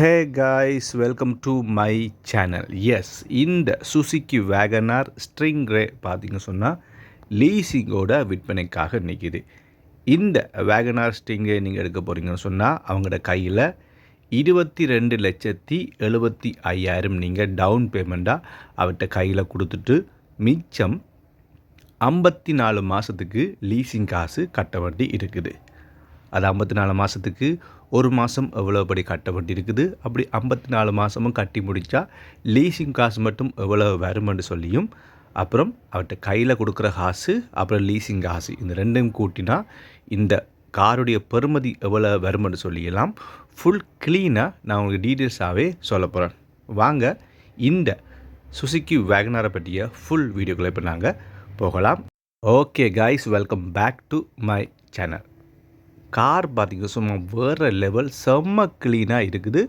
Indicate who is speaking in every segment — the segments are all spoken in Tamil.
Speaker 1: Hey guys welcome to my channel yes இந்த சுசுக்கி வேகனார் ஸ்ட்ரிங் ரே பார்த்திங்க சொன்னால் லீசிங்கோட விற்பனைக்காக நிற்கிது இந்த வேகனார் ஸ்ட்ரிங்கை நீங்கள் எடுக்க போகிறீங்கன்னு சொன்னால் அவங்களோட கையில் இருபத்தி ரெண்டு லட்சத்தி எழுபத்தி ஐயாயிரம் நீங்கள் டவுன் பேமெண்ட்டாக அவர்கிட்ட கையில் கொடுத்துட்டு மிச்சம் ஐம்பத்தி நாலு மாதத்துக்கு லீசிங் காசு கட்ட வேண்டி இருக்குது. அது ஐம்பத்தி நாலு மாதத்துக்கு ஒரு மாதம் எவ்வளோ படி கட்ட வேண்டியிருக்குது அப்படி ஐம்பத்தி நாலு மாதமும் கட்டி முடித்தா லீசிங் காசு மட்டும் எவ்வளோ வருமென்று சொல்லியும் அப்புறம் அவர்கிட்ட கையில் கொடுக்குற காசு அப்புறம் லீசிங் காசு இந்த ரெண்டையும் கூட்டினா இந்த காருடைய பெறுமதி எவ்வளோ வருமென்று சொல்லியெல்லாம் ஃபுல் க்ளீனாக நான் உங்களுக்கு டீட்டெயில்ஸாகவே சொல்ல போகிறேன் வாங்க இந்த சுசுக்கி வேகனாரை பற்றிய ஃபுல் வீடியோக்களை இப்போ நாங்கள் போகலாம். Okay guys welcome back to my channel car பார்த்திங்க சும்மா வேறு லெவல் செம்ம க்ளீனாக இருக்குது.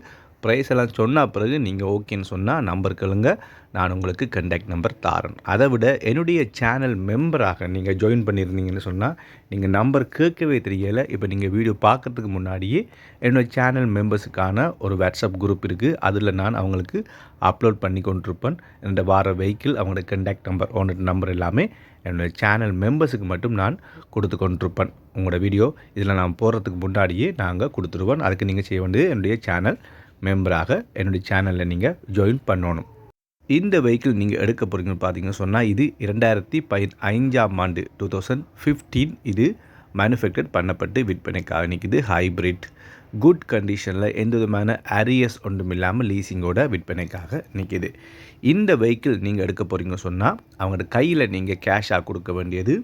Speaker 1: ப்ரைஸ் எல்லாம் சொன்ன பிறகு நீங்கள் ஓகேன்னு சொன்னால் நம்பர் கேளுங்க. நான் உங்களுக்கு கண்டாக்ட் நம்பர் தாரேன். அதை விட என்னுடைய சேனல் மெம்பராக நீங்கள் ஜாயின் பண்ணியிருந்தீங்கன்னு சொன்னால் நீங்கள் நம்பர் கேட்கவே தெரியலை. இப்போ நீங்கள் வீடியோ பார்க்குறதுக்கு முன்னாடியே என்னோடய சேனல் மெம்பர்ஸுக்கான ஒரு வாட்ஸ்அப் குரூப் இருக்குது அதில் நான் அவங்களுக்கு அப்லோட் பண்ணி கொண்டிருப்பேன். இந்த வார வெஹிக்கிள் அவங்களோட கண்டாக்ட் நம்பர் ஓனர் நம்பர் எல்லாமே என்னுடைய சேனல் மெம்பர்ஸுக்கு மட்டும் நான் கொடுத்து கொண்டிருப்பேன். உங்களோட வீடியோ இதில் நான் போகிறதுக்கு முன்னாடியே நாங்கள் கொடுத்துருவோம். அதுக்கு நீங்கள் செய்ய வேண்டியது என்னுடைய சேனல் மெம்பராக என்னுடைய சேனலில் நீங்கள் ஜாயின் பண்ணணும். இந்த வெஹிக்கிள் நீங்கள் எடுக்க போகிறீங்கன்னு பார்த்தீங்கன்னு சொன்னால் இது இரண்டாயிரத்தி பை ஐந்தாம் ஆண்டு டூ தௌசண்ட் ஃபிஃப்டீன் இது மேனுஃபேக்சர் பண்ணப்பட்டு விற்பனைக்காக நிற்கிது ஹைப்ரிட் குட் கண்டிஷனில் எந்த விதமான அரியஸ் ஒன்றும் இல்லாமல் லீசிங்கோட விற்பனைக்காக நிற்கிது இந்த வெஹிக்கிள் நீங்கள் எடுக்க போகிறீங்க சொன்னால் அவங்களோட கையில் நீங்கள் கேஷாக கொடுக்க வேண்டியது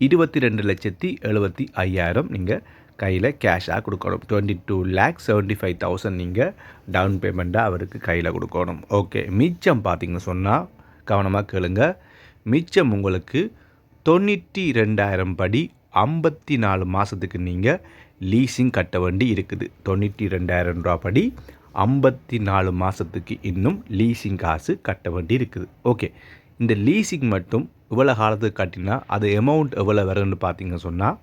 Speaker 1: இருபத்தி ரெண்டு லட்சத்தி எழுபத்தி ஐயாயிரம் நீங்கள் கையில் கேஷாக கொடுக்கணும். Twenty two lakh seventy five thousand நீங்கள் டவுன் பேமெண்ட்டாக அவருக்கு கையில் கொடுக்கணும். ஓகே மிச்சம் பார்த்தீங்கன்னு சொன்னால் கவனமாக கேளுங்க. மிச்சம் உங்களுக்கு தொண்ணூற்றி ரெண்டாயிரம் படி ஐம்பத்தி நாலு மாதத்துக்கு நீங்கள் லீஸிங் கட்ட வேண்டி இருக்குது. தொண்ணூற்றி ரெண்டாயிரம் ரூபா படி ஐம்பத்தி நாலு மாதத்துக்கு இன்னும் லீஸிங் காசு கட்ட வேண்டி இருக்குது. ஓகே இந்த லீஸிங் மட்டும் இவ்வளோ காலத்துக்கு கட்டினா அது அமௌண்ட் எவ்வளோ வரும்னு பார்த்தீங்க சொன்னால்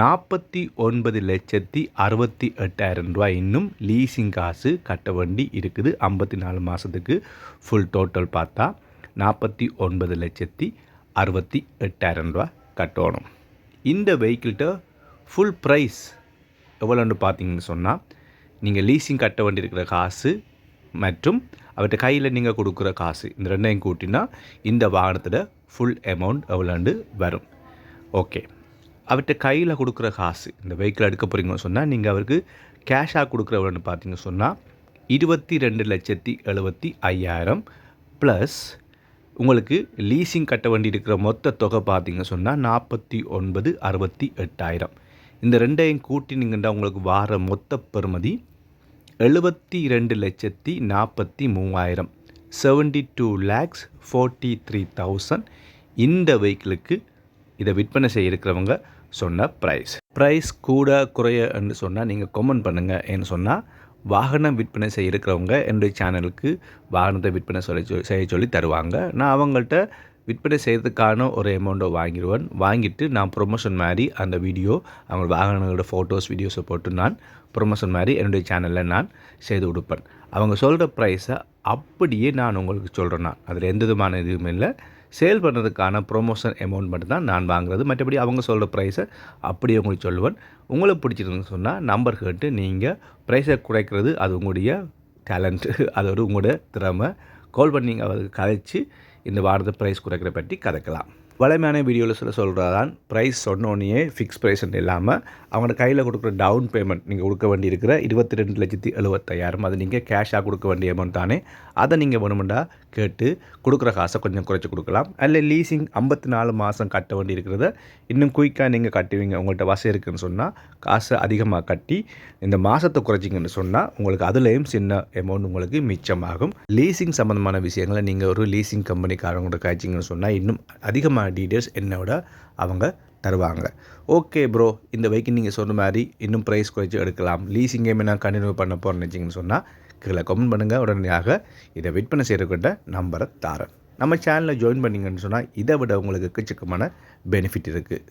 Speaker 1: நாற்பத்தி ஒன்பது லட்சத்தி அறுபத்தி எட்டாயிரம் ரூபாய் இன்னும் லீஸிங் காசு கட்ட வேண்டி இருக்குது. ஐம்பத்தி நாலு மாதத்துக்கு ஃபுல் டோட்டல் பார்த்தா நாற்பத்தி ஒன்பது லட்சத்தி அறுபத்தி எட்டாயிரம் ரூபா கட்டணும். இந்த வெஹிக்கிள்கிட்ட ஃபுல் ப்ரைஸ் எவ்வளோன்னு பார்த்தீங்கன்னு சொன்னால் நீங்கள் லீசிங் கட்ட வேண்டியிருக்கிற காசு மற்றும் அவர்கிட்ட கையில் நீங்கள் கொடுக்குற காசு இந்த ரெண்டையும் கூட்டினா இந்த வாகனத்தில் ஃபுல் அமௌண்ட் எவ்வளோண்டு வரும். ஓகே அவர்கிட்ட கையில் கொடுக்குற காசு இந்த வெஹிக்கிள் எடுக்க போகிறீங்கன்னு சொன்னால் நீங்கள் அவருக்கு கேஷாக கொடுக்குற எவ்வளோன்னு பார்த்தீங்கன்னு சொன்னால் இருபத்தி ரெண்டு லட்சத்தி எழுபத்தி ஐயாயிரம் ப்ளஸ் உங்களுக்கு லீஸிங் கட்ட வேண்டி இருக்கிற மொத்த தொகை பார்த்தீங்க சொன்னால் நாற்பத்தி ஒன்பது அறுபத்தி எட்டாயிரம். இந்த ரெண்டையும் கூட்டினீங்கன்னா உங்களுக்கு வார மொத்த பெறுமதி எழுபத்தி ரெண்டு லட்சத்தி நாற்பத்தி மூவாயிரம். Seventy two lakhs forty three thousand இந்த வெஹிக்கிளுக்கு இதை விற்பனை செய்ய இருக்கிறவங்க சொன்ன ப்ரைஸ் ப்ரைஸ் கூட குறைய என்று சொன்னால் நீங்கள் கமெண்ட் பண்ணுங்கள் ஏன்னு சொன்னால் வாகனம் விற்பனை செய்ய இருக்கிறவங்க என்னுடைய சேனலுக்கு வாகனத்தை விற்பனை சொல்லி செய்ய சொல்லி தருவாங்க. நான் அவங்கள்ட்ட விற்பனை செய்கிறதுக்கான ஒரு அமௌண்ட்டை வாங்கிடுவேன் வாங்கிட்டு நான் ப்ரொமோஷன் மாதிரி அந்த வீடியோ அவங்க வாகனங்களோட ஃபோட்டோஸ் வீடியோஸை போட்டு நான் ப்ரொமோஷன் மாதிரி என்னுடைய சேனலில் நான் செய்து கொடுப்பேன். அவங்க சொல்கிற ப்ரைஸை அப்படியே நான் உங்களுக்கு சொல்கிறேன் நான். அதில் எந்த விதமான இதுவும் இல்லை. சேல் பண்ணுறதுக்கான ப்ரொமோஷன் அமௌண்ட் மட்டும் தான் நான் வாங்குறது. மற்றபடி அவங்க சொல்கிற ப்ரைஸை அப்படியே உங்களுக்கு சொல்லுவேன். உங்களுக்கு பிடிச்சிருந்துன்னு சொன்னால் நம்பர் கேட்டு நீங்கள் ப்ரைஸை குறைக்கிறது அது உங்களுடைய டேலண்ட்டு அது ஒரு உங்களுடைய திறமை. கால் பண்ணி அவருக்கு கதைச்சு இந்த வாரத்தை ப்ரைஸ் குறைக்கிற பற்றி கதைக்கலாம். வளமையான வீடியோவில் சொல்ல சொல்கிறதான் ப்ரைஸ் சொன்னோடனே ஃபிக்ஸ் ப்ரைஸ்ன்னு இல்லாமல் அவங்களோட கையில் கொடுக்குற டவுன் பேமெண்ட் நீங்கள் கொடுக்க வேண்டியிருக்கிற இருபத்தி ரெண்டு லட்சத்தி எழுபத்தையாயிரம் அது நீங்கள் கேஷாக கொடுக்க வேண்டிய அமௌண்ட் தானே. அதை நீங்கள் வேணுமெண்டா கேட்டு கொடுக்குற காசை கொஞ்சம் குறைச்சி கொடுக்கலாம். அதில் லீசிங் ஐம்பத்தி நாலு மாதம் கட்ட வேண்டி இருக்கிறத இன்னும் குயிக்காக நீங்கள் கட்டுவீங்க. உங்கள்கிட்ட வசதி இருக்குதுன்னு சொன்னால் காசை அதிகமாக கட்டி இந்த மாதத்தை குறைச்சிங்கன்னு சொன்னால் உங்களுக்கு அதுலேயும் சின்ன அமௌண்ட் உங்களுக்கு மிச்சமாகும். லீசிங் சம்மந்தமான விஷயங்களை நீங்கள் ஒரு லீசிங் கம்பெனிக்காரங்களோட காய்ச்சிங்கன்னு சொன்னால் இன்னும் அதிகமாக டீட்டெயில்ஸ் என்னோட அவங்க தருவாங்க. ஓகே ப்ரோ இந்த பைக்கு நீங்கள் சொன்ன மாதிரி இன்னும் ப்ரைஸ் குறைச்சி எடுக்கலாம். லீசிங்கே நான் கண்டினியூ பண்ண போகிறேன்னு வச்சிங்கன்னு சொன்னால் கீழே கமெண்ட் பண்ணுங்கள் உடனடியாக இதை விற்பனை செய்கிறக்கிட்ட நம்பரை தாரேன். நம்ம சேனலில் ஜாயின் பண்ணிங்கன்னு சொன்னால் இதை விட உங்களுக்கு எக்கச்சக்கமான பெனிஃபிட் இருக்குது